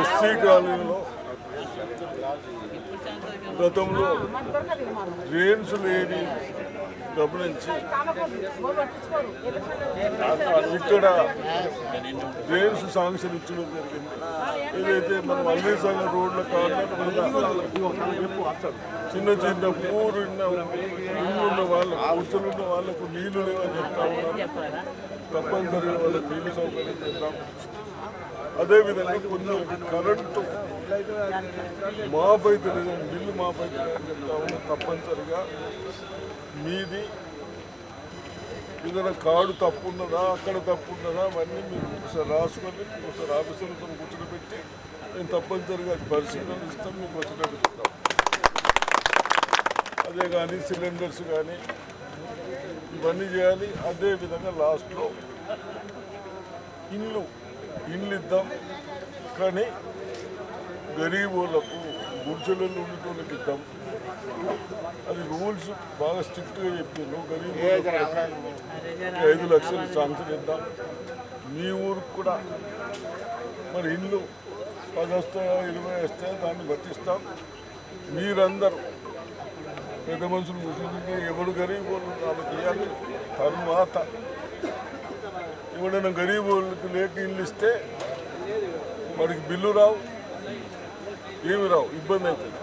SC కాలనీలో గతంలో drains లేని గమనించి ఇక్కడ డ్రైన్స్ శాంక్షన్ ఇచ్చడం జరిగింది. ఏదైతే మనం అన్ని సంఘ రోడ్ల కారణం చిన్న చిన్న ఊరున్న ఇల్లు ఉన్న వాళ్ళకు కూర్చొని వాళ్ళకు నీళ్ళు లేవని చెప్తా ఉన్నారు. తప్పనిసరిగా వాళ్ళకి నీళ్ళు సౌకర్యం చేద్దాం అదేవిధంగా కొంచెం కరెంటు మాఫ్ అయితే లేదని బిల్లు మాఫ్ అయితే లేదని తప్పనిసరిగా. మీది ఏదైనా కార్డు తప్పు ఉన్నదా అక్కడ తప్పు ఉన్నదా అవన్నీ మీరు ఒకసారి రాసుకొని ఒకసారి ఆఫీసర్లతో కూర్చోబెట్టి నేను తప్పనిసరిగా పరిశీలన ఇస్తాం మీకు వచ్చినట్టు చెప్తాం. అదే కానీ సిలిండర్స్ కానీ ఇవన్నీ చేయాలి. అదే విధంగా లాస్ట్లో ఇల్లు ఇల్లు ఇద్దాం కానీ గరీబులకు గుడిసెలలో ఉండేటోళ్ళకి ఇద్దాం అది రూల్స్ బాగా స్ట్రిక్ట్గా చెప్పిండు గరీబ్ ఐదు లక్షలు శాంక్షన్ ఇద్దాం. మీ ఊరికి కూడా మరి ఇల్లు పది వస్తాయో ఇరవై వస్తాయో దాన్ని పట్టిస్తాం మీరందరూ పెద్ద మనుషులు ముస్లింలు ఎవరు గరీబ్ వాళ్ళు వాళ్ళకి ఇవ్వాలి. తర్వాత ఎవడైనా గరీబ్ వాళ్ళకి లేక ఇల్లు ఇస్తే వాడికి బిల్లు రావు ఏమి రావు ఇబ్బంది అవుతుంది.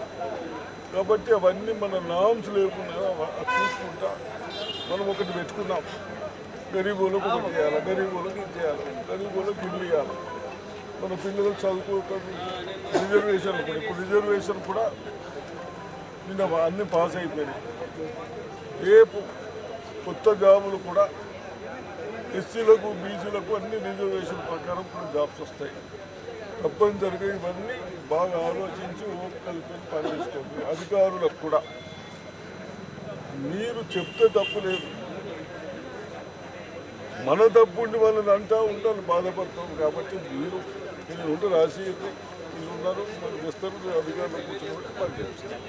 కాబట్టి అవన్నీ మన నామ్స్ లేకుండా చూసుకుంటా మనం ఒకటి పెట్టుకున్నాం. గరీబులకు ఒకటి చేయాలి గరీబులకు ఇది చేయాలి గరీబులకు ఇల్లు ఇవ్వాలి. మన పిల్లలు చదువుకుంటారు రిజర్వేషన్ కూడా ఇప్పుడు రిజర్వేషన్ కూడా నిన్న అన్నీ పాస్ అయిపోయినాయి. రేపు కొత్త జాబులు కూడా ఎస్సీలకు బీసీలకు అన్ని రిజర్వేషన్ ప్రకారం కూడా జాబ్స్ వస్తాయి. తప్పనిసరిగా ఇవన్నీ బాగా ఆలోచించి ఓపికలతో పనిచేసుకోండి అధికారులకు కూడా. మీరు చెప్తే తప్పు లేదు. మన తప్పు ఉండి వాళ్ళని అంటా ఉంటాను బాధపడతాం కాబట్టి మీరు ఇది ఉంటే రాసి వీళ్ళు ఉన్నారు మరి ఇస్తారు అధికారులు కూర్చోబెట్టి పనిచేస్తారు.